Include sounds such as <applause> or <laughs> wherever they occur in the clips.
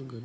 Agad.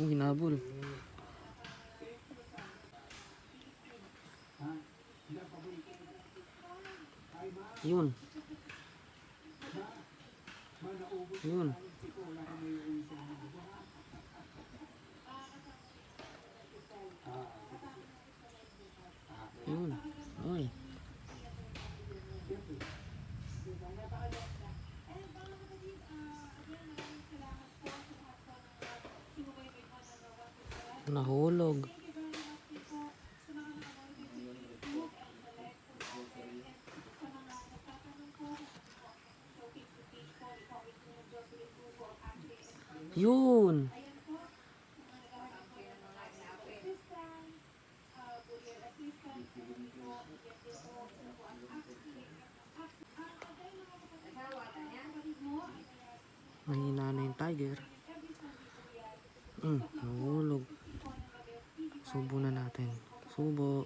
Oh, hinabol. Yun. Yun. Yun. Oy. Nahulog. Yun. Mahina na yung tiger. Mm. Subo na natin. Subo.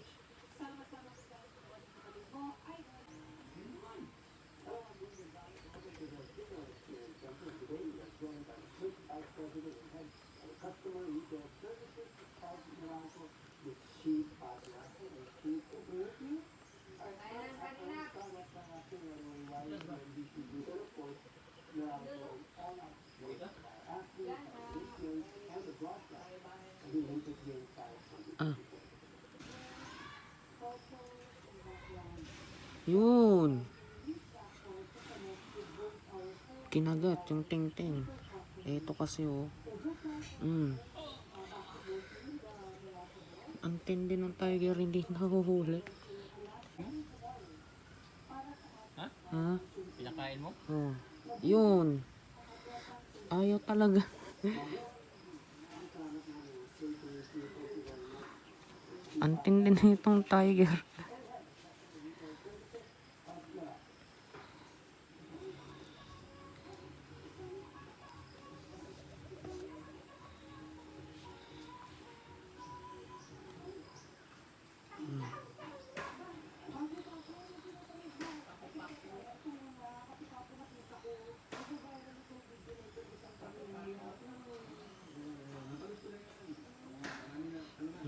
Yun. Kinagat yung ting-ting. Ito kasi oh. Mm. Ang tindi ng tiger hindi <laughs> nahuhuli. Ha? Ha? Pinakain mo? Oh. Yun. Ayaw talaga. Ang tindi na itong tiger.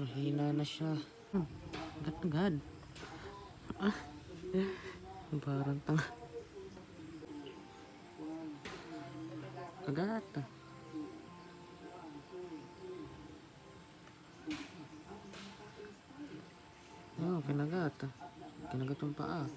Mahina na siya. Hmm. Agad-agad. Ah. Parang tanga. Kagat. Oh, kinagat. Kinagat yung paa.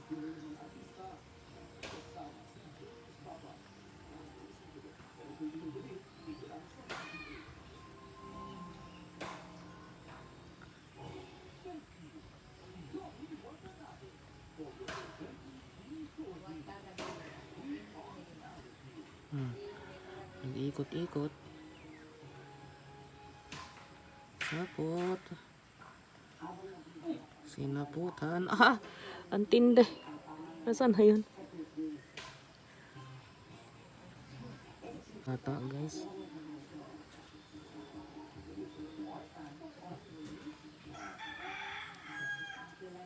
Nag-ikot-ikot. Sapot. Sinaputan. <laughs> Ah! Ang tindi. Nasaan na yun? Ata guys.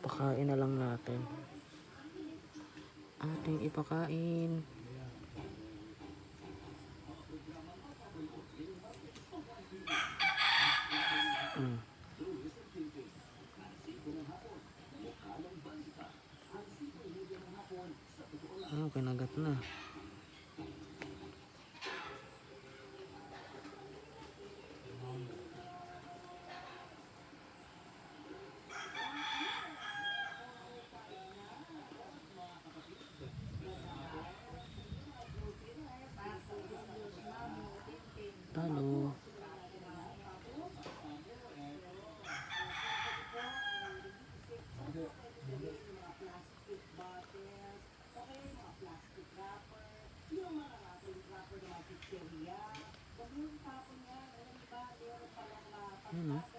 Pakain na lang natin. Ating ipakain. Mm. Ah, kinagat na. Mm-hmm.